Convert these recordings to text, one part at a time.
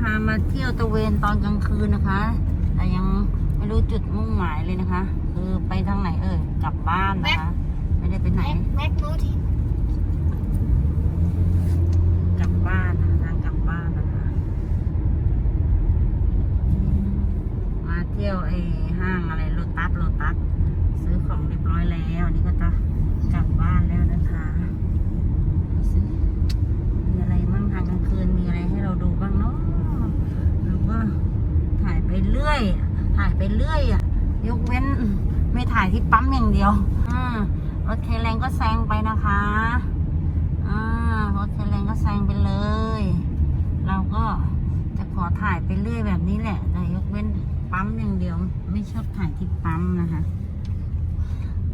พามาเที่ยวตะเวนตอนกลางคืนนะคะ แต่ยังไม่รู้จุดมุ่งหมายเลยนะคะ คือไปทางไหนเอ่ยกลับบ้านนะคะ ไม่ได้ไปไหนแม็กโนที กลับบ้านนะคะทางกลับบ้านนะคะ มาเที่ยวไอ้ห้างอะไรโลตัสโลตัสซื้อของเรียบร้อยแล้วนนี้ก็จะกลับบ้านแล้วนะคะมีอะไรบ้างทางกลางคืนมีอะไรให้เราดูบ้างเนาะเราก็ถ่ายไปเรื่อย ถ่ายไปเรื่อยอะยกเว้นไม่ถ่ายที่ปั๊มอย่างเดียวอ่ารถเคแรงก็แซงไปนะคะอ่ารถเคแรงก็แซงไปเลย เราก็จะขอถ่ายไปเรื่อยแบบนี้แหละแต่ยกเว้น ปั๊มอย่างเดียว ไม่ชอบถ่ายที่ปั๊มนะคะ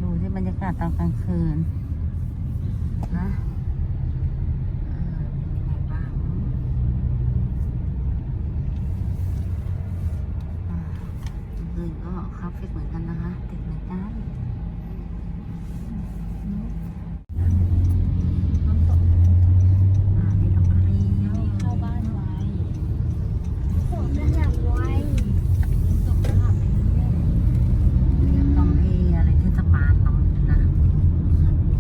ดูที่บรรยากาศตอนกลางคืนนะเออเป็นยังไงบ้างอ่ากลางคืนก็คาเฟ่เหมือนกันนะคะติดเหมือนกันน้ำตกอ่านี่เราก็เลี้ยว เข้าบ้านไว้ผมจะอยากไว้ ตกตลาดไปเรื่อยๆเรียกตรงที่อะไรเทศบาลตรงนี้นะ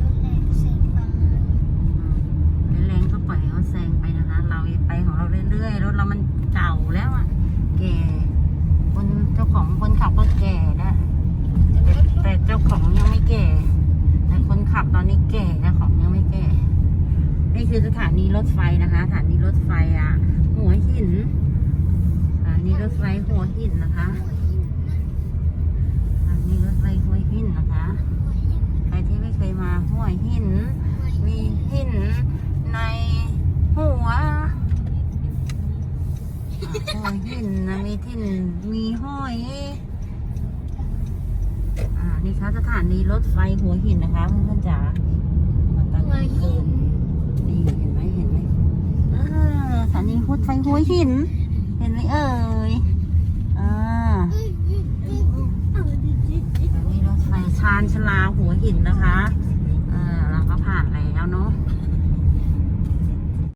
รถแรงเสียงฟัง อืมแรงๆก็ปล่อยให้เขาแซงไปนะคะ เราไปของเราเรื่อยๆ รถ เก่าแล้วอะแก่คนเจ้าของคนขับก็แก่นะแต่แต่เจ้าของยังไม่แก่แต่คนขับตอนนี้แก่เจ้าของยังไม่แก่ นี่คือสถานีรถไฟนะคะสถานีรถไฟอะ หัวหินสถานีรถไฟหัวหินนะคะ สถานีรถไฟหัวหินนะคะ ใครที่ไม่เคยมาหัวหิน มีหินในหัวอะ หัวหินนะมีทิ่นมีห้อย อ่า นี่คะสถานีรถไฟหัวหินนะคะเพื่อนๆจ๋ามาตั้งหัวคืหินนนี่เห็นไหมเห็นไหมเออสถานีรถไฟหัวหิน เห็นไหมเอ่ยอ่าสถานีรถไฟชานชลาหัวหินนะคะ เออเราก็ผ่านแล้วเนาะ